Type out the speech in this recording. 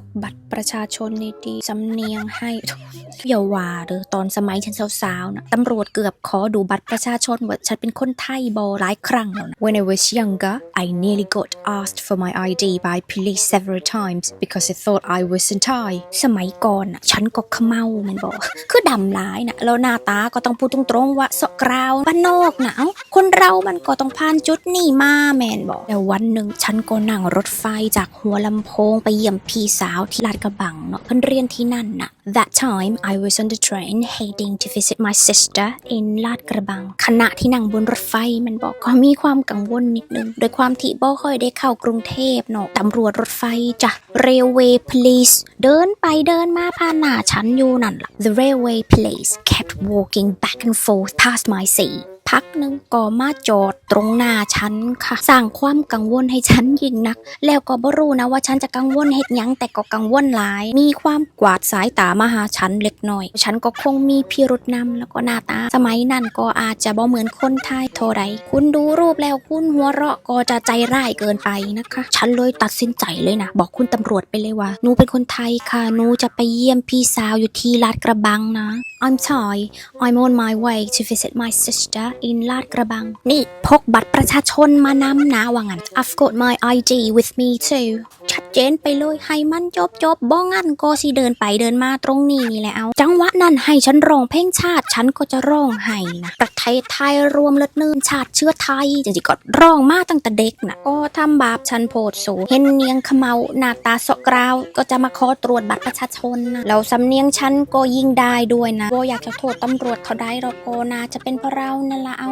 กบัตรประชาชนในดีสำเนียงให้อย่าว่าเด้อตอนสมัยฉันสาวๆนะตำรวจเกือบขอดูบัตรประชาชนว่าฉันเป็นคนไทยบอหลายครั้งแล้วนะ When I was younger I nearly got asked for my ID by police several times because they thought I wasn't Thai สมัยก่อนน่ะฉันก็เขมเมามันบอกคือดำร้ายนะแล้วหน้าตาก็ต้องพูดตรงๆว่าสกราวบ้านนอกนะเอ้าคนเรามันก็ต้องผ่านจุดนี้มาแมนบอกแต่วันหนึ่งฉันก็นั่งรถไฟจากหัวลำโพงไปเยี่ยมพี่สาวที่ลาดกระบังเนาะเพิ่นเรียนที่นั่นน่ะ That time I was on the train heading to visit my sister in ลาดกระบัง ขณะที่นั่งบนรถไฟมันบอกก็มีความกังวลนิดนึงโดยความที่บ่ค่อยได้เข้ากรุงเทพเนาะตำรวจรถไฟจ้ะ Railway Police เดินไปเดินมาผ่านหน้าฉันอยู่นั่นล่ะ The railway police kept walking back and forth past my seat พักหนึ่งก็มาจอดตรงหน้าฉันค่ะสร้างความกังวลให้ฉันยิ่งนัก แล้วก็บ่รู้นะว่าฉันจะกังวลเฮ็ดหยังแต่ก็กังวลหลาย มีความกวาดสายตามาหาฉันเล็กน้อย ฉันก็คงมีพิรุษนำแล้วก็หน้าตา สมัยนั้นก็อาจจะบ่เหมือนคนไทยเท่าใดคุณดูรูปแล้วคุณหัวเราะก็จะใจร้ายเกินไปนะคะ ฉันเลยตัดสินใจเลยนะบอกคุณตำรวจไปเลยว่าหนูเป็นคนไทยค่ะหนูจะไปเยี่ยมพี่สาวอยู่ที่ลาดกระบังนะ I'm Thai I'm on my way to visit my sister in ลาดกระบัง นี่พกบัตรประชาชนมานำนะว่างั้น I've got my ID with me too ชัดเจนไปเลยให้มันจบจบบ้องงั้นก็สิเดินไปเดินมาตรงนี้นี่แหละเอา จังหวะนั้นให้ฉันร้องเพลงชาติ ฉันก็จะร้องให้นะประ เทศไทยรวมเลือดเนินชาติเชื้อไทยจริงๆก็ร้องมาตั้งแต่เด็กนะก็ทำบาปชันโพดสูเห็นเนียงขมเมาหน้าตาเสาะกราวก็จะมาขอตรวจบัตรประชาชนนะแล้วสำเนียงฉันก็ยิ่งได้ด้วยนะโบอยากจะโทษตำรวจเขาได้หรอกโกนาจะเป็นเพราะเรานั่นละเอา